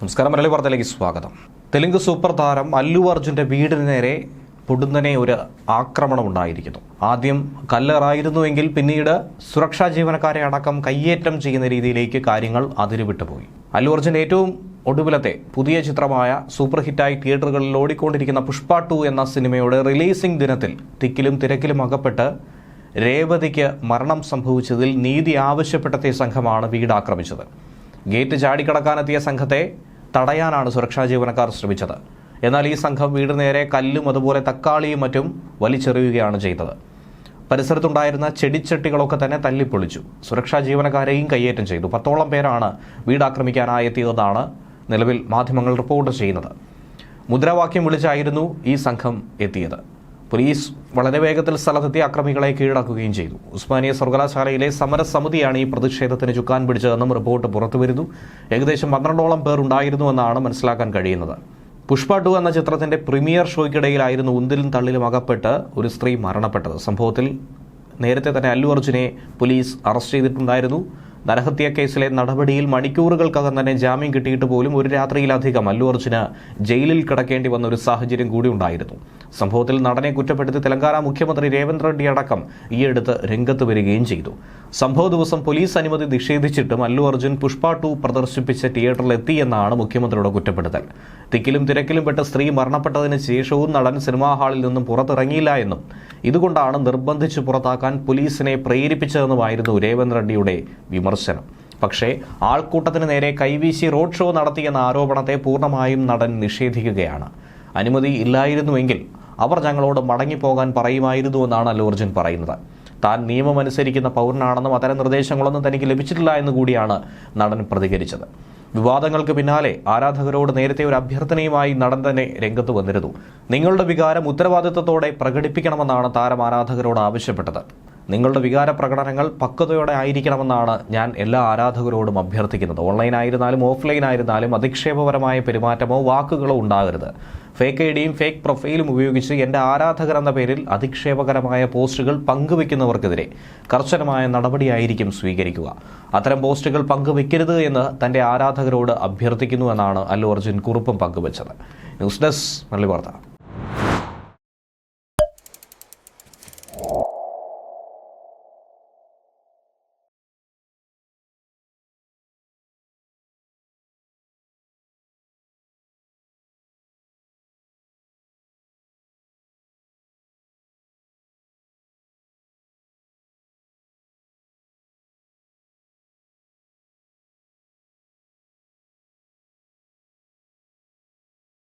നമസ്കാരം മലയാളി വാർത്തയിലേക്ക് സ്വാഗതം. തെലുങ്ക് സൂപ്പർ താരം അല്ലു അർജുന്റെ വീടിന് നേരെ പൊടുന്നനെ ഒരു ആക്രമണം ഉണ്ടായിരിക്കുന്നു. ആദ്യം കല്ലേറായിരുന്നുവെങ്കിൽ പിന്നീട് സുരക്ഷാ ജീവനക്കാരെ അടക്കം കയ്യേറ്റം ചെയ്യുന്ന രീതിയിലേക്ക് കാര്യങ്ങൾ അതിരുവിട്ടുപോയി. അല്ലു അർജുന്റെ ഏറ്റവും ഒടുവിലത്തെ പുതിയ ചിത്രമായ സൂപ്പർ ഹിറ്റായി തിയേറ്ററുകളിൽ ഓടിക്കൊണ്ടിരിക്കുന്ന പുഷ്പ ടു എന്ന സിനിമയുടെ റിലീസിംഗ് ദിനത്തിൽ തിക്കിലും തിരക്കിലും അകപ്പെട്ട് രേവതിക്ക് മരണം സംഭവിച്ചതിൽ നീതി ആവശ്യപ്പെട്ടെത്തിയ സംഘമാണ് വീട് ആക്രമിച്ചത് ഗേറ്റ് ചാടിക്കടക്കാനെത്തിയ സംഘത്തെ തടയാനാണ് സുരക്ഷാ ജീവനക്കാർ ശ്രമിച്ചത്. എന്നാൽ ഈ സംഘം വീട് നേരെ കല്ലും അതുപോലെ തക്കാളിയും മറ്റും വലിച്ചെറിയുകയാണ് ചെയ്തത്. പരിസരത്തുണ്ടായിരുന്ന ചെടിച്ചട്ടികളൊക്കെ തന്നെ തല്ലിപ്പൊളിച്ചു. സുരക്ഷാ ജീവനക്കാരെയും കയ്യേറ്റം ചെയ്തു. പത്തോളം പേരാണ് വീട് ആക്രമിക്കാനായി നിലവിൽ മാധ്യമങ്ങൾ റിപ്പോർട്ട് ചെയ്യുന്നത്. മുദ്രാവാക്യം വിളിച്ചായിരുന്നു ഈ സംഘം എത്തിയത്. പോലീസ് വളരെ വേഗത്തിൽ സ്ഥലത്തെത്തി അക്രമികളെ കീഴടക്കുകയും ചെയ്തു. ഉസ്മാനിയ സർവകലാശാലയിലെ സമരസമിതിയാണ് ഈ പ്രതിഷേധത്തിന് ചുക്കാൻ പിടിച്ചതെന്നും റിപ്പോർട്ട് പുറത്തുവരുന്നു. ഏകദേശം പന്ത്രണ്ടോളം പേർ ഉണ്ടായിരുന്നുവെന്നാണ് മനസ്സിലാക്കാൻ കഴിയുന്നത്. പുഷ്പ ടു എന്ന ചിത്രത്തിന്റെ പ്രീമിയർ ഷോയ്ക്കിടയിലായിരുന്നു ഉന്തിലും തള്ളിലും അകപ്പെട്ട് ഒരു സ്ത്രീ മരണപ്പെട്ടത്. സംഭവത്തിൽ നേരത്തെ തന്നെ അല്ലു അർജുനെ പോലീസ് അറസ്റ്റ് ചെയ്തിട്ടുണ്ടായിരുന്നു. നരഹത്യ കേസിലെ നടപടിയിൽ മണിക്കൂറുകൾക്കകം തന്നെ ജാമ്യം കിട്ടിയിട്ട് പോലും ഒരു രാത്രിയിലധികം അല്ലു അർജുന് ജയിലിൽ കിടക്കേണ്ടി വന്ന ഒരു സാഹചര്യം കൂടി ഉണ്ടായിരുന്നു. സംഭവത്തിൽ നടനെ കുറ്റപ്പെടുത്തി തെലങ്കാന മുഖ്യമന്ത്രി രേവന്ത് റെഡ്ഡി അടക്കം ഈയടുത്ത് രംഗത്ത് വരികയും ചെയ്തു. സംഭവ ദിവസം പോലീസ് അനുമതി നിഷേധിച്ചിട്ടും അല്ലു അർജുൻ പുഷ്പ ടു പ്രദർശിപ്പിച്ച തിയേറ്ററിൽ എത്തിയെന്നാണ് മുഖ്യമന്ത്രിയുടെ കുറ്റപ്പെടുത്തൽ. തിക്കിലും തിരക്കിലും പെട്ട സ്ത്രീ മരണപ്പെട്ടതിന് ശേഷവും നടൻ സിനിമാ ഹാളിൽ നിന്നും പുറത്തിറങ്ങിയില്ല എന്നും ഇതുകൊണ്ടാണ് നിർബന്ധിച്ച് പുറത്താക്കാൻ പോലീസിനെ പ്രേരിപ്പിച്ചതെന്നുമായിരുന്നു രേവന്ത് റെഡ്ഡിയുടെ വിമർശനം. പക്ഷേ ആൾക്കൂട്ടത്തിന് നേരെ കൈവീശി റോഡ് ഷോ നടത്തിയെന്ന ആരോപണത്തെ പൂർണമായും നടൻ നിഷേധിക്കുകയാണ്. അനുമതി ഇല്ലായിരുന്നുവെങ്കിൽ അവർ ഞങ്ങളോട് മടങ്ങിപ്പോകാൻ പറയുമായിരുന്നുവെന്നാണ് എന്നാണ് അർജുൻ പറയുന്നത്. താൻ നിയമം അനുസരിക്കുന്ന പൗരനാണെന്നും അത്തരം നിർദ്ദേശങ്ങളൊന്നും തനിക്ക് ലഭിച്ചിട്ടില്ല എന്ന് കൂടിയാണ് നടൻ പ്രതികരിച്ചത്. വിവാദങ്ങൾക്ക് പിന്നാലെ ആരാധകരോട് നേരത്തെ ഒരു അഭ്യർത്ഥനയുമായി നടൻ തന്നെ രംഗത്ത് വന്നിരുന്നു. നിങ്ങളുടെ വികാരം ഉത്തരവാദിത്തത്തോടെ പ്രകടിപ്പിക്കണമെന്നാണ് താരം ആരാധകരോട് ആവശ്യപ്പെട്ടത്. നിങ്ങളുടെ വികാര പ്രകടനങ്ങൾ പക്വതയോടെ ആയിരിക്കണമെന്നാണ് ഞാൻ എല്ലാ ആരാധകരോടും അഭ്യർത്ഥിക്കുന്നത്. ഓൺലൈൻ ആയിരുന്നാലും ഓഫ്ലൈൻ ആയിരുന്നാലും അധിക്ഷേപപരമായ പെരുമാറ്റമോ വാക്കുകളോ ഉണ്ടാകരുത്. ഫേക്ക് ഐ ഡിയും ഫേക്ക് പ്രൊഫൈലും ഉപയോഗിച്ച് എന്റെ ആരാധകർ എന്ന പേരിൽ അധിക്ഷേപകരമായ പോസ്റ്റുകൾ പങ്കുവെക്കുന്നവർക്കെതിരെ കർശനമായ നടപടിയായിരിക്കും സ്വീകരിക്കുക. അത്തരം പോസ്റ്റുകൾ പങ്കുവെക്കരുത് എന്ന് തന്റെ ആരാധകരോട് അഭ്യർത്ഥിക്കുന്നുവെന്നാണ് അല്ലു അർജുൻ കുറിപ്പും പങ്കുവച്ചത്. ന്യൂസ് ഡെസ്ക് മല്ലി വാർത്ത